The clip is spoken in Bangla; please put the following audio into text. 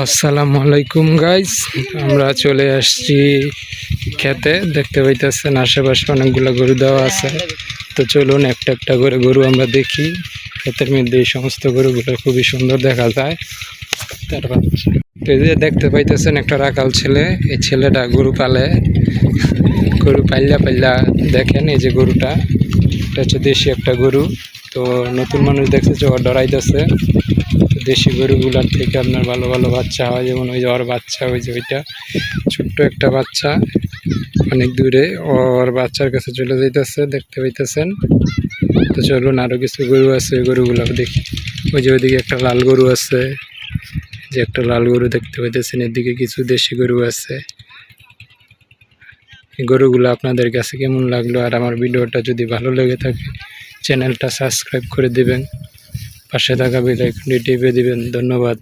আসসালামু আলাইকুম গাইস আমরা চলে আসছি খেতে। দেখতে পাইতেছেন, আশেপাশে অনেকগুলো গরু দেওয়া আছে। তো চলুন, একটা একটা করে গরু আমরা দেখি। ক্ষেতের মধ্যে এই সমস্ত গরুগুলো খুবই সুন্দর দেখা যায়। তারপর দেখতে পাইতেছেন, একটা রাকাল ছেলে। এই ছেলেটা গরু পালে। গরু পাল্লা পাল্লা দেখেন এই যে গরুটা। এটা হচ্ছে দেশি একটা গরু। তো নতুন মানুষ দেখছে যে ও ডরাইতেছে। দেশি গরুগুলার থেকে আপনার ভালো ভালো বাচ্চা হয়, যেমন ওই যে ওর বাচ্চা, ওই যে ওইটা। ছোট্ট একটা বাচ্চা, অনেক দূরে। ওর বাচ্চার কাছে চলে যাইতেছে, দেখতে পাইতেছেন। তো চলুন আরও কিছু গরু আছে, ওই গরুগুলো দেখি। ওই যে ওইদিকে একটা লাল গরু আছে। যে একটা লাল গরু দেখতে পাইতেছেন, এদিকে কিছু দেশি গরু আছে। গরুগুলো আপনাদের কাছে কেমন লাগল? আর আমার ভিডিওটা যদি ভালো লেগে থাকে চ্যানেলটা সাবস্ক্রাইব করে দিবেন। পাশে থাকা বেলাইকনটি টিপে দিবেন। ধন্যবাদ।